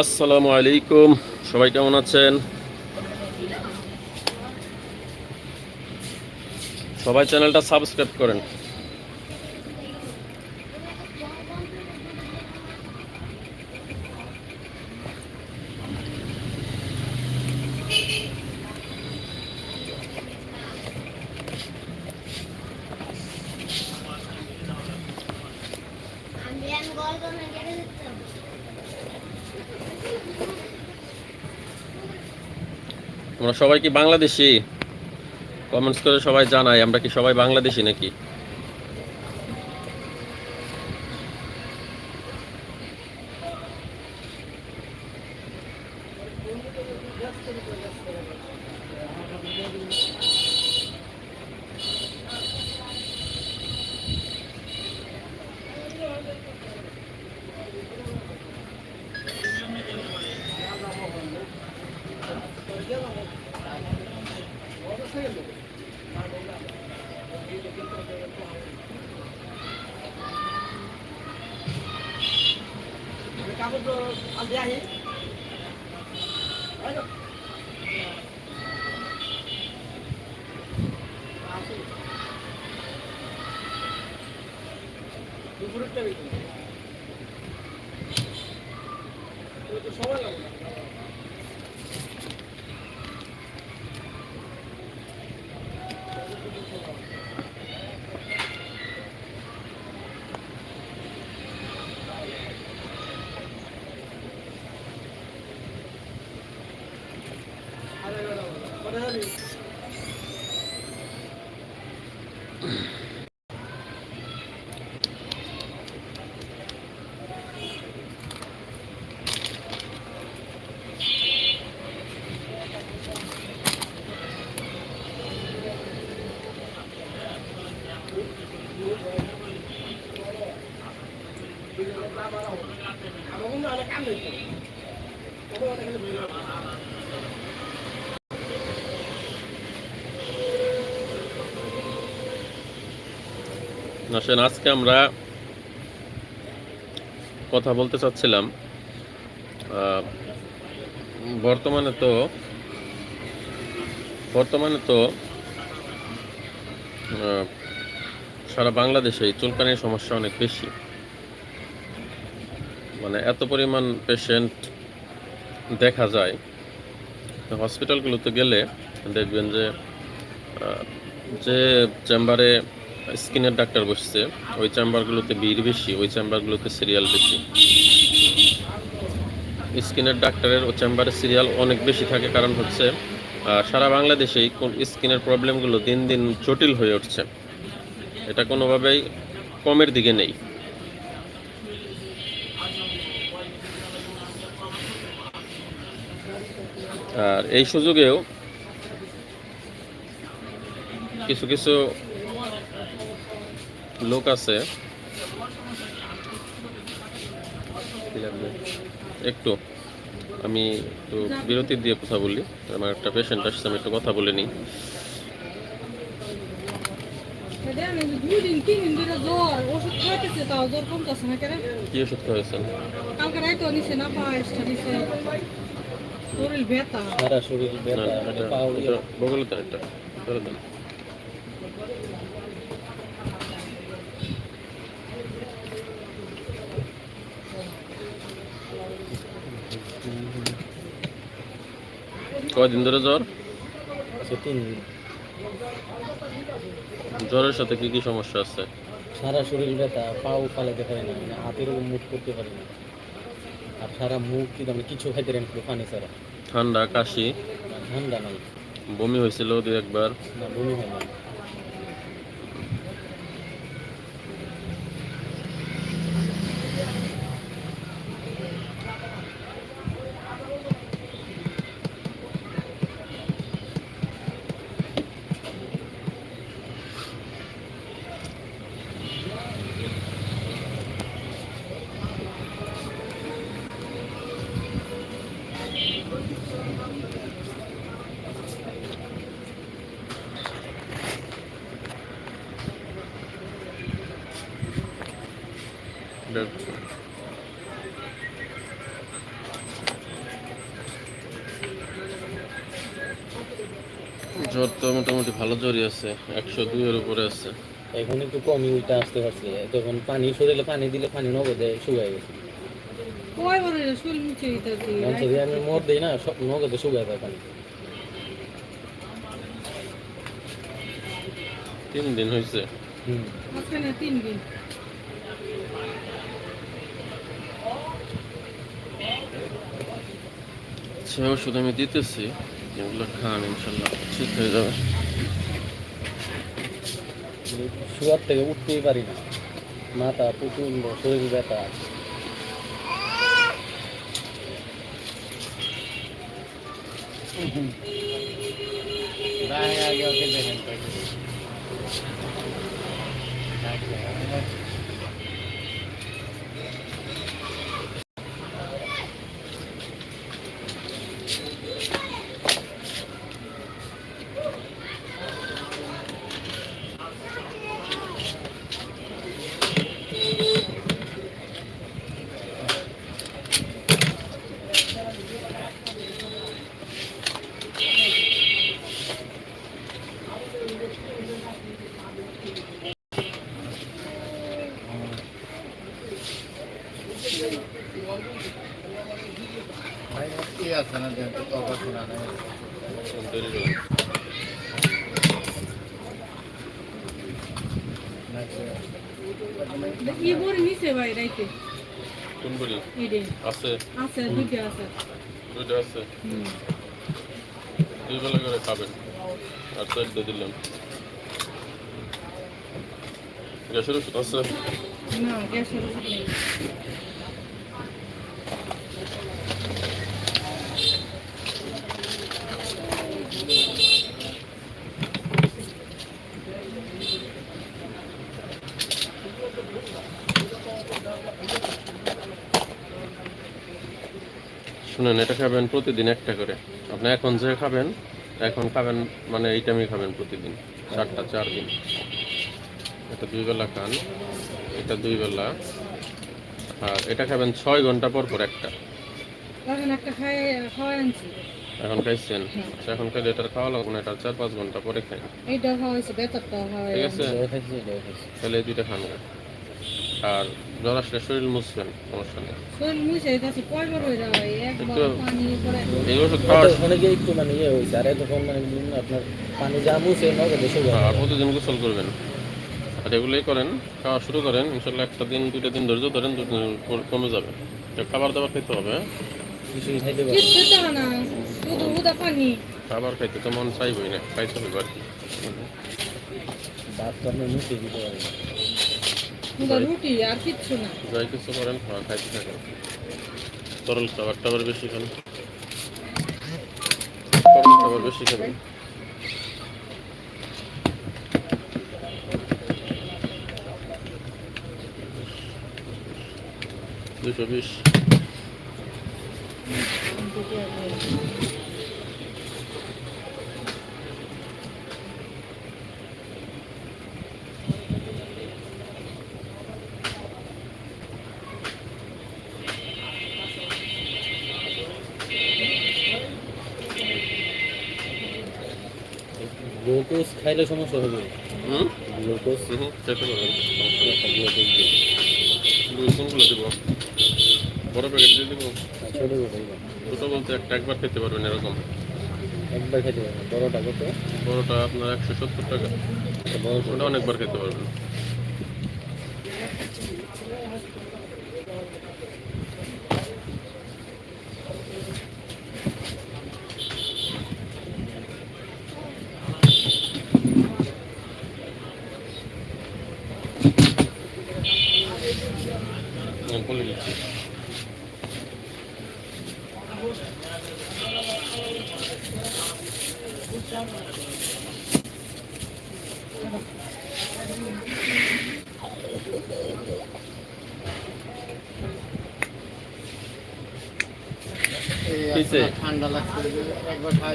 আসসালামু আলাইকুম। সবাই কেমন আছেন? সবাই চ্যানেলটা সাবস্ক্রাইব করেন আমি আমি গল গল না কেটে দিতাম আমরা সবাই কি বাংলাদেশি? কমেন্টস করে সবাই জানাই আমরা কি সবাই বাংলাদেশি নাকি? আসেন, আজকে আমরা কথা বলতে চাচ্ছিলাম বর্তমানে তো বর্তমানে তো সারা বাংলাদেশে চুলকানির সমস্যা অনেক বেশি। মানে এত পরিমাণ পেশেন্ট দেখা যায়। হসপিটালগুলোতে গেলে দেখবেন যে যে চেম্বারে স্কিনের ডাক্তার বসছে। ওই চেম্বারগুলোতে ভিড় বেশি, ওই চেম্বারগুলোতে সিরিয়াল বেশি। স্কিনের ডাক্তারের ও চেম্বারে সিরিয়াল অনেক বেশি থাকে, কারণ হচ্ছে সারা বাংলাদেশেই স্কিনের প্রবলেমগুলো দিন দিন জটিল হয়ে উঠছে। এটা কোনোভাবেই কমের দিকে নেই। আর এই সুযোগেও কিছু কিছু লোক আছে। একটু আমি একটু বিরতি দিয়ে কথা বলি। আমার একটা পেশেন্ট আসছে আমি একটু কথা বলে নিই। কি ওষুধ খাওয়াইছেন? শরীর ব্যথা। শরীর ব্যথা মানে একটা দেন। কয়দিন ধরে জ্বর? তিন দিন। জ্বরের সাথে কি কি সমস্যা আছে? সারা শরীর ব্যথা পাও দেখা যায় না মানে হাতের উপর মুখ করতে পারি না। আর সারা মুখ কি দামে কিছু খাইতে পারেন পানি ছাড়া। ঠান্ডা কাশি? ঠান্ডা নাই। বমি হয়েছিল দু একবার? না বমি হয় না মোটামুটি ভালো জ্বরই আছে একশো দুইয়ের উপরে আছে। এখন একটু কমই উল্টা আসতে পারছে। তখন পানি শরীরে পানি দিলে পানি নগদে শুকায় গেছে। আমি মর দিই না সব নগদে যায় পানি। তিন দিন হয়েছে। তিন দিন। সে ওষুধ আমি দিতেছি। এগুলো খান ইনশাল্লাহ ঠিক হয়ে যাবে শুয়ার থেকে উঠতেই পারি না মাথা প্রচণ্ড শরীর ব্যথা দেরি করে। ই বড় নিচে ভাই রাইতে কোন বড়ি ইডে আছে। আছে দুইটা আছে। দুটো আছে। দুই বেলা করে খাবেন। আর চারটে দিলাম। গ্যাসের ওষুধ আছে? না গ্যাসের ওষুধ শুনেন এটা খাবেন প্রতিদিন একটা করে। আপনি এখন যে খাবেন এখন খাবেন মানে এই টাইমে খাবেন প্রতিদিন চারটা চার দিন। এটা দুই বেলা খান এটা দুই বেলা। আর এটা খাবেন ছয় ঘণ্টা পর পর একটা। এখন খাইছেন? আচ্ছা, এখন খাইলে এটার খাওয়া লাগবে না এটা চার পাঁচ ঘণ্টা পরে খাই। ঠিক আছে? তাহলে এই দুইটা খান। আর জ্বর আসলে শরীর মুছবেন সমস্যা নেই। শরীর মুছে দিতেছি কয়বার হয়ে যাবে? একবার একটু- পানি পরে এই ওষুধ খাওয়ার অনেকে- একটু মানে ইয়ে হয়েছে আর তখন মানে আপনার পানি যা মুছে হ্যাঁ, প্রতিদিন গোসল করবেন। আর এগুলোই করেন খাওয়া শুরু করেন ইনশাল্লাহ একটা দিন দুইটা দিন ধৈর্য ধরেন দুদিন কমে যাবে। তো খাবার দাবার খেতে হবে। খাবার খাইতে তো মন চাইবই না খাইতে হবে আর কি। ভাত তো আপনি মুছে দিতে পারি না। উদা রুটি আর কিচ্ছু না। যাই কিছু করেন খাওয়া খাইতে থাকেন। তরল খাবার টাবার বেশি খান। তরল খাবার বেশি খাবেন। দুশো বিশ গ্লুকোজ খাইলে সমস্যা হবে হুম? গ্লুকোজ হুম দিয়ে দুই কোনগুলো দেবো। বড় প্যাকেট দিয়ে দেবো। ছোটো বলতে একটা একবার খেতে পারবেন এরকম। একবার খেতে পারবেন। বড়টা কত? বড়টা আপনার একশো সত্তর টাকা। একটা বড় ওটা অনেকবার খেতে পারবেন।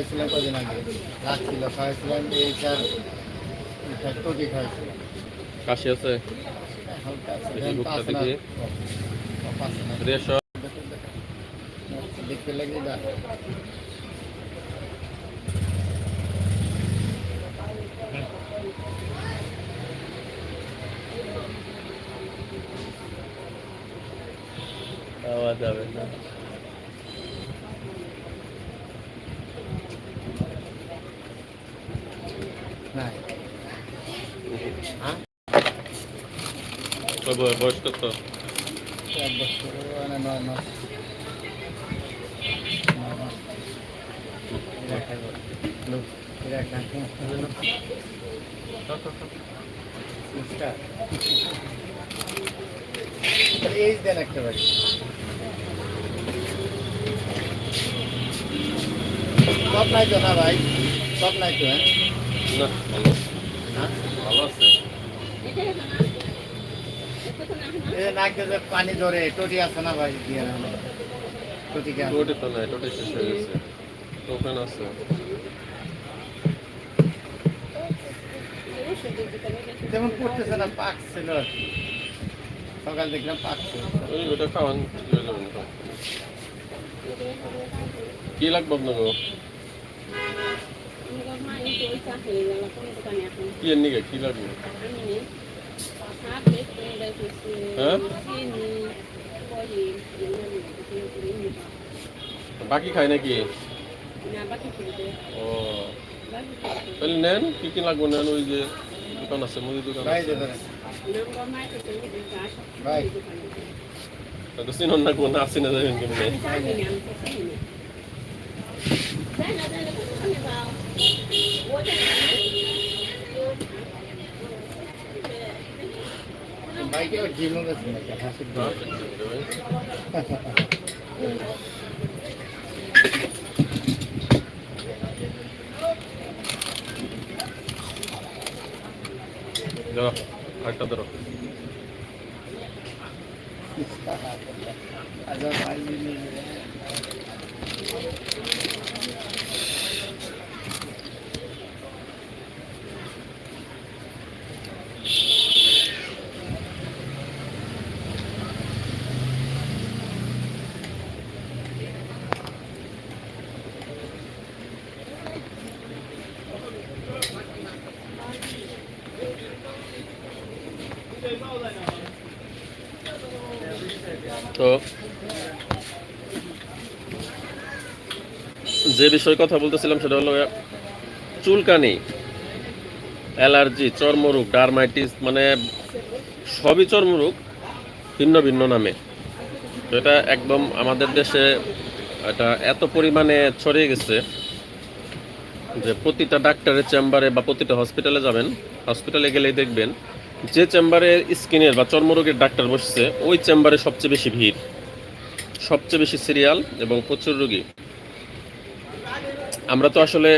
খাইছিলাম কদিন আগে? লাগছিল খাইছিলাম এই চার টটি খাইছিলাম। কাশি আছে? দেখতে আছে। দেখি দেন বুকটা পাঁচ না- দেখি ও, পাঁচ না। দেড়শো দেখতে লাগে দা যাবে না নাই হ্যাঁ ওই বয়- বয়স কত এক বছর মানে নয় মাস নয় মাস এরা খাইবো। লোক, এরা খাইবো। ফুচকা। তাহলে এই দেন একটা বাড়ি। সব নাই তো না ভাই? সব নাই তো হ্যাঁ? ভালো। হ্যাঁ? ভালো আছে। নাক যে পানি ধরে টটি আছে না ভাই? দিয়ে টটি কে টোটি তো নাই টোটি শেষ হয়ে গেছে। আছে। যেমন করতেছে না পাক ছিল আর কি। সকাল দেখলাম পাক ছিল। ওটা খাওয়ান। কি লাগবে আপনাকে? কি নিকে কি লাগবে? বাকি খায় নাকি ও তাহলে নেন কি কি লাগবে নেন ওই যে দোকান আছে মুদি দোকান আছে চিনন না কোন আসি না যাবেন কেমনে ভাইকে দিন। ধরো আচ্ছা ভাই মিলে তো যে বিষয়ে কথা বলতেছিলাম সেটা হলো চুলকানি, অ্যালার্জি, চর্মরোগ, ডার্মাইটিস মানে সবই চর্মরোগ, ভিন্ন ভিন্ন নামে। তো এটা একদম আমাদের দেশে এটা এত পরিমাণে ছড়িয়ে গেছে যে প্রতিটা ডাক্তারের চেম্বারে বা প্রতিটা হসপিটালে যাবেন, হসপিটালে গেলেই দেখবেন যে চেম্বারে স্কিনের বা চর্মরোগের ডাক্তার বসছে, ওই চেম্বারে সবচেয়ে বেশি ভিড়, সবচেয়ে বেশি সিরিয়াল এবং প্রচুর রোগী। আমরা তো আসলে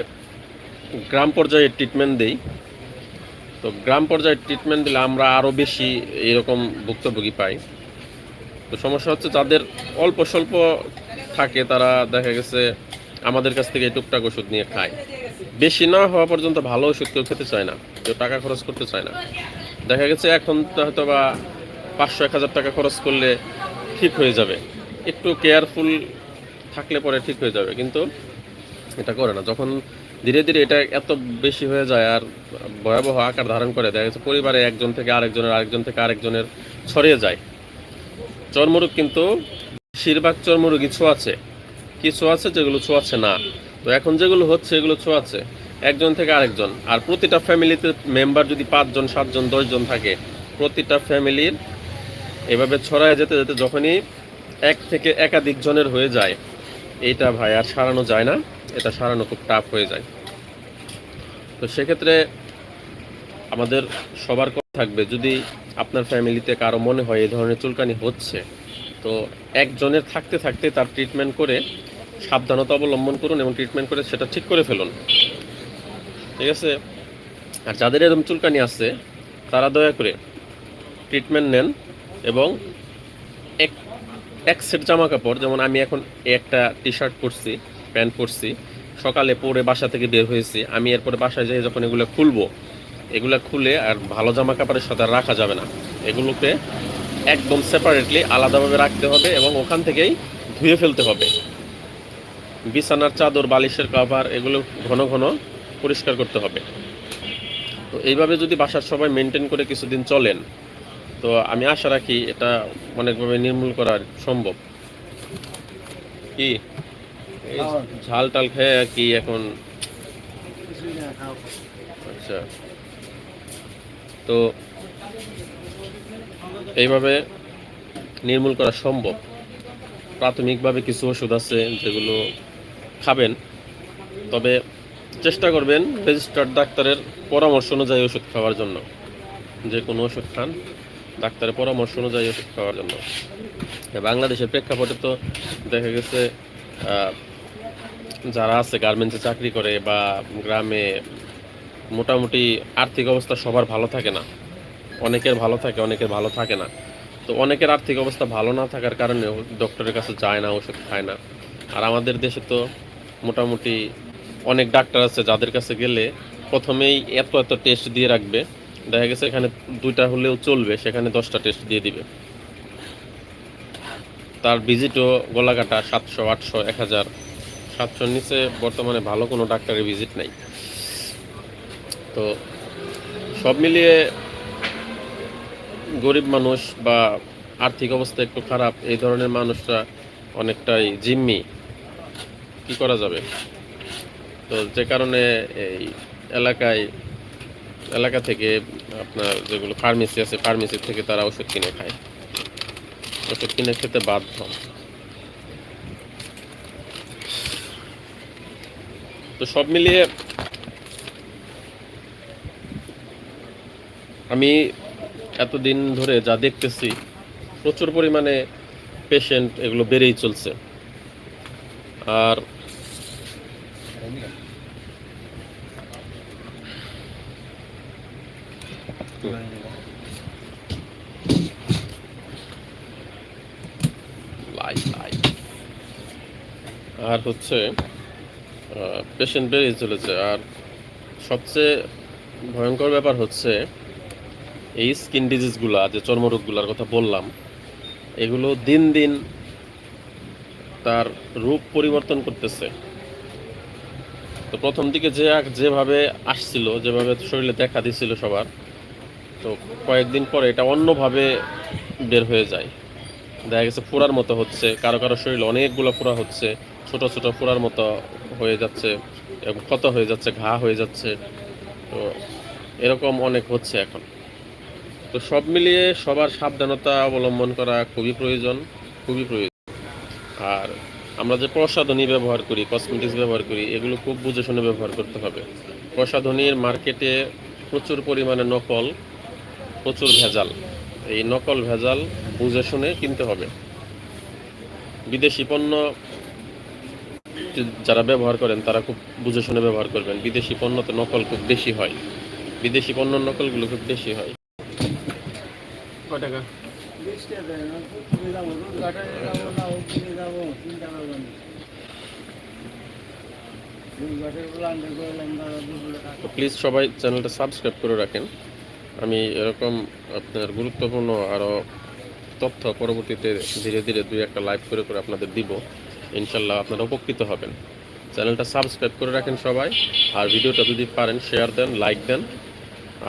গ্রাম পর্যায়ে ট্রিটমেন্ট দেই। তো গ্রাম পর্যায়ে ট্রিটমেন্ট দিলে আমরা আরও বেশি এরকম ভুক্তভোগী পাই। তো সমস্যা হচ্ছে যাদের অল্প স্বল্প থাকে তারা দেখা গেছে আমাদের কাছ থেকে টুকটাক ওষুধ নিয়ে খায়। বেশি না হওয়া পর্যন্ত ভালো ওষুধ কেউ খেতে চায় না, কেউ টাকা খরচ করতে চায় না। দেখা গেছে এখন হয়তো বা পাঁচশো, এক হাজার টাকা খরচ করলে ঠিক হয়ে যাবে। একটু কেয়ারফুল থাকলে পরে ঠিক হয়ে যাবে। কিন্তু এটা করে না। যখন ধীরে ধীরে এটা এত বেশি হয়ে যায় আর ভয়াবহ আকার ধারণ করে, দেখা গেছে পরিবারে একজন থেকে আরেকজনের, আরেকজন থেকে আরেকজনের ছড়িয়ে যায়। চর্মরোগ কিন্তু বেশিরভাগ চর্মরোগী ছোঁয়াচ্ছে কিছু আছে যেগুলো ছোঁয়াচ্ছে না। তো এখন যেগুলো হচ্ছে, এগুলো ছোঁয়াচ্ছে একজন থেকে আরেকজন। আর প্রতিটা ফ্যামিলিতে মেম্বার যদি পাঁচজন, সাতজন, দশজন থাকে, প্রতিটা ফ্যামিলির এভাবে ছড়ায় যেতে যেতে যখনই এক থেকে একাধিক জনের হয়ে যায়, এইটা ভাই আর সারানো যায় না। এটা সারানো খুব টাফ হয়ে যায়। তো সেক্ষেত্রে আমাদের সবার কথা থাকবে, যদি আপনার ফ্যামিলিতে কারও মনে হয় এই ধরনের চুলকানি হচ্ছে, তো একজনের থাকতে থাকতে তার ট্রিটমেন্ট করে সাবধানতা অবলম্বন করুন এবং ট্রিটমেন্ট করে সেটা ঠিক করে ফেলুন। ঠিক আছে? আর যাদের এরকম চুলকানি আছে, তারা দয়া করে ট্রিটমেন্ট নেন এবং এক এক সেট জামা কাপড়, যেমন আমি এখন একটা টি শার্ট পরছি প্যান্ট পরছি। সকালে পরে বাসা থেকে বের হয়েছি। আমি এরপরে বাসায় যাই যখন এগুলো খুলবো। এগুলো খুলে আর ভালো জামা কাপড়ের সাথে রাখা যাবে না। এগুলোকে একদম সেপারেটলি আলাদাভাবে রাখতে হবে এবং ওখান থেকেই ধুয়ে ফেলতে হবে। বিছানার চাদর, বালিশের কভার এগুলো ঘন ঘন পরিষ্কার করতে হবে। তো এইভাবে যদি বাসার সবাই মেনটেন করে কিছুদিন চলেন, তো আমি আশা রাখি এটা অনেকভাবে নির্মূল করা সম্ভব। কি? ঝাল টাল খেয়ে আর কি এখন? আচ্ছা। তো এইভাবে নির্মূল করা সম্ভব। প্রাথমিকভাবে কিছু ওষুধ আছে যেগুলো খাবেন। তবে চেষ্টা করবেন রেজিস্টার্ড ডাক্তারের পরামর্শ অনুযায়ী ওষুধ খাওয়ার জন্য। যে কোনো ওষুধ খান ডাক্তারের পরামর্শ অনুযায়ী ওষুধ খাওয়ার জন্য। বাংলাদেশের প্রেক্ষাপটে তো দেখা গেছে যারা আছে গার্মেন্টসে চাকরি করে বা গ্রামে, মোটামুটি আর্থিক অবস্থা সবার ভালো থাকে না। অনেকের ভালো থাকে, অনেকের ভালো থাকে না। তো অনেকের আর্থিক অবস্থা ভালো না থাকার কারণে ডক্টরের কাছে যায় না, ওষুধ খায় না। আর আমাদের দেশে তো মোটামুটি অনেক ডাক্তার আছে যাদের কাছে গেলে প্রথমেই এত এত টেস্ট দিয়ে রাখবে। দেখা গেছে এখানে দুইটা হলেও চলবে, সেখানে দশটা টেস্ট দিয়ে দিবে। তার ভিজিটও গলাকাটা সাতশো, আটশো, এক হাজার। সাতশোর নিচে বর্তমানে ভালো কোনো ডাক্তারের ভিজিট নাই। তো সব মিলিয়ে গরিব মানুষ বা আর্থিক অবস্থা একটু খারাপ, এই ধরনের মানুষরা অনেকটাই জিম্মি। কি করা যাবে? তো যে কারণে এই এলাকায়, এলাকা থেকে আপনার যেগুলো ফার্মেসি আছে ফার্মেসি থেকে তারা ওষুধ কিনে খায়। ওষুধ কিনে খেতে বাধ্য। তো সব মিলিয়ে আমি এতদিন ধরে যা দেখতেছি, প্রচুর পরিমাণে পেশেন্ট এগুলো বেড়েই চলছে। আর আর হচ্ছে পেশেন্ট বেড়েই চলেছে। আর সবচেয়ে ভয়ঙ্কর ব্যাপার হচ্ছে এই স্কিন ডিজিজগুলা, যে চর্মরোগগুলোর কথা বললাম, এগুলো দিন দিন তার রূপ পরিবর্তন করতেছে। তো প্রথম দিকে যে যেভাবে আসছিল, যেভাবে শরীরে দেখা দিছিল সবার, তো কয়েকদিন পরে এটা অন্যভাবে বের হয়ে যায়। দেখা গেছে ফোড়ার মতো হচ্ছে। কারও কারও শরীরে অনেকগুলো ফোড়া হচ্ছে। ছোট ছোট ফোড়ার মতো হয়ে যাচ্ছে এবং ক্ষত হয়ে যাচ্ছে, ঘা হয়ে যাচ্ছে। তো এরকম অনেক হচ্ছে এখন। তো সব মিলিয়ে সবার সাবধানতা অবলম্বন করা খুবই প্রয়োজন খুবই প্রয়োজন। আর আমরা যে প্রসাধনী ব্যবহার করি কসমেটিক্স ব্যবহার করি, এগুলো খুব বুঝে শুনে ব্যবহার করতে হবে। প্রসাধনীর মার্কেটে প্রচুর পরিমাণে নকল, প্রচুর ভেজাল। এই নকল ভেজাল বুঝে শুনে কিনতে হবে। বিদেশি পণ্য যারা ব্যবহার করেন তারা খুব বুঝে শুনে ব্যবহার করবেন। বিদেশি পণ্য তো নকল খুব বেশি হয়। বিদেশি পণ্য নকলগুলো খুব বেশি হয়। টাকা? তো প্লিজ সবাই চ্যানেলটা সাবস্ক্রাইব করে রাখেন। আমি এরকম আপনার গুরুত্বপূর্ণ আরও তথ্য পরবর্তীতে ধীরে ধীরে দুই একটা লাইভ করে করে আপনাদের দিব। ইনশাল্লাহ আপনারা উপকৃত হবেন। চ্যানেলটা সাবস্ক্রাইব করে রাখেন সবাই। আর ভিডিওটা যদি পারেন শেয়ার দেন লাইক দেন।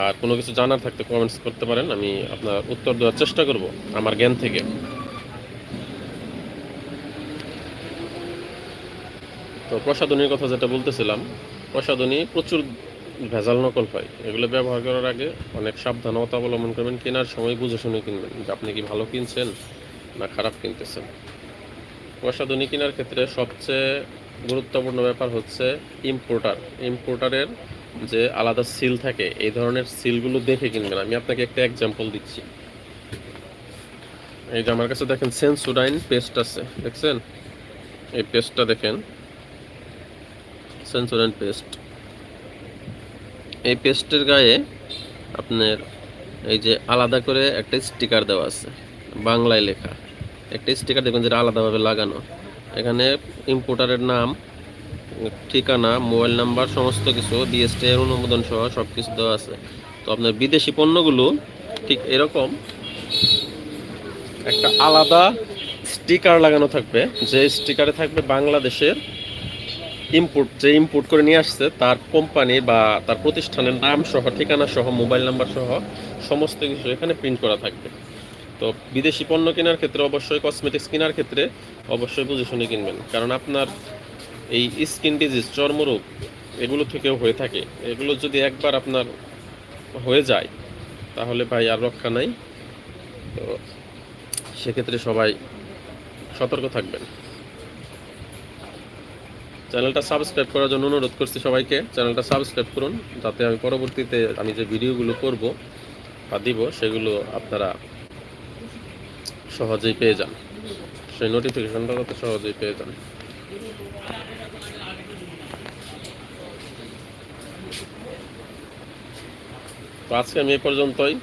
আর কোনো কিছু জানার থাকতে কমেন্টস করতে পারেন। আমি আপনার উত্তর দেওয়ার চেষ্টা করব আমার জ্ঞান থেকে। তো প্রসাধনীর কথা যেটা বলতেছিলাম, প্রসাধনী প্রচুর ভেজাল নকল হয়, এগুলো ব্যবহার করার আগে অনেক সাবধানতা অবলম্বন করবেন, কেনার সময় বুঝে শুনে কিনবেন যে আপনি কি ভালো কিনছেন না খারাপ কিনতেছেন। প্রসাধনী কেনার ক্ষেত্রে সবচেয়ে গুরুত্বপূর্ণ ব্যাপার হচ্ছে ইম্পোর্টার ইম্পোর্টারের যে আলাদা সিল থাকে, এই ধরনের সিলগুলো দেখে কিনবেন। আমি আপনাকে একটা এক্সাম্পল দিচ্ছি। এই যে আমার কাছে দেখেন সেন্সুডাইন পেস্ট আছে, দেখছেন? এই পেস্টটা দেখেন। সেন্সুডাইন পেস্ট এই পেস্টের গায়ে আপনার এই যে আলাদা করে একটা স্টিকার দেওয়া আছে, বাংলায় লেখা। একটা স্টিকার দেখবেন যেটা আলাদাভাবে লাগানো। এখানে ইম্পোর্টারের নাম, ঠিকানা, মোবাইল নাম্বার, সমস্ত কিছু বিএসটি এর অনুমোদন সহ সব কিছু দেওয়া আছে। তো আপনার বিদেশি পণ্যগুলো ঠিক এরকম। একটা আলাদা স্টিকার লাগানো থাকবে, যে স্টিকারে থাকবে বাংলাদেশের ইম্পোর্ট যে ইম্পোর্ট করে নিয়ে আসছে, তার কোম্পানি বা তার প্রতিষ্ঠানের নাম সহ, ঠিকানা সহ মোবাইল নাম্বার সহ, সমস্ত কিছু এখানে প্রিন্ট করা থাকবে। তো বিদেশি পণ্য কেনার ক্ষেত্রে অবশ্যই কসমেটিক্স কেনার ক্ষেত্রে অবশ্যই বুঝে শুনে কিনবেন। কারণ আপনার এই স্কিন ডিজিজ চর্মরোগ, এগুলো থেকেও হয়ে থাকে। এগুলো যদি একবার আপনার হয়ে যায়, তাহলে ভাই আর রক্ষা নাই। তো সেক্ষেত্রে সবাই সতর্ক থাকবেন। চ্যানেলটা সাবস্ক্রাইব করার জন্য অনুরোধ করছি সবাইকে। চ্যানেলটা সাবস্ক্রাইব করুন, যাতে আমি পরবর্তীতে আমি যে ভিডিওগুলো করব বা দিব, সেগুলো আপনারা সহজেই পেয়ে যান। সেই নোটিফিকেশনটা যাতে সহজেই পেয়ে যান। তো আজকে আমি এ পর্যন্তই।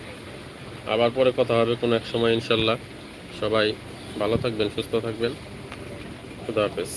আবার পরে কথা হবে কোনো এক সময়, ইনশাল্লাহ। সবাই ভালো থাকবেন, সুস্থ থাকবেন। খুদা হাফেজ।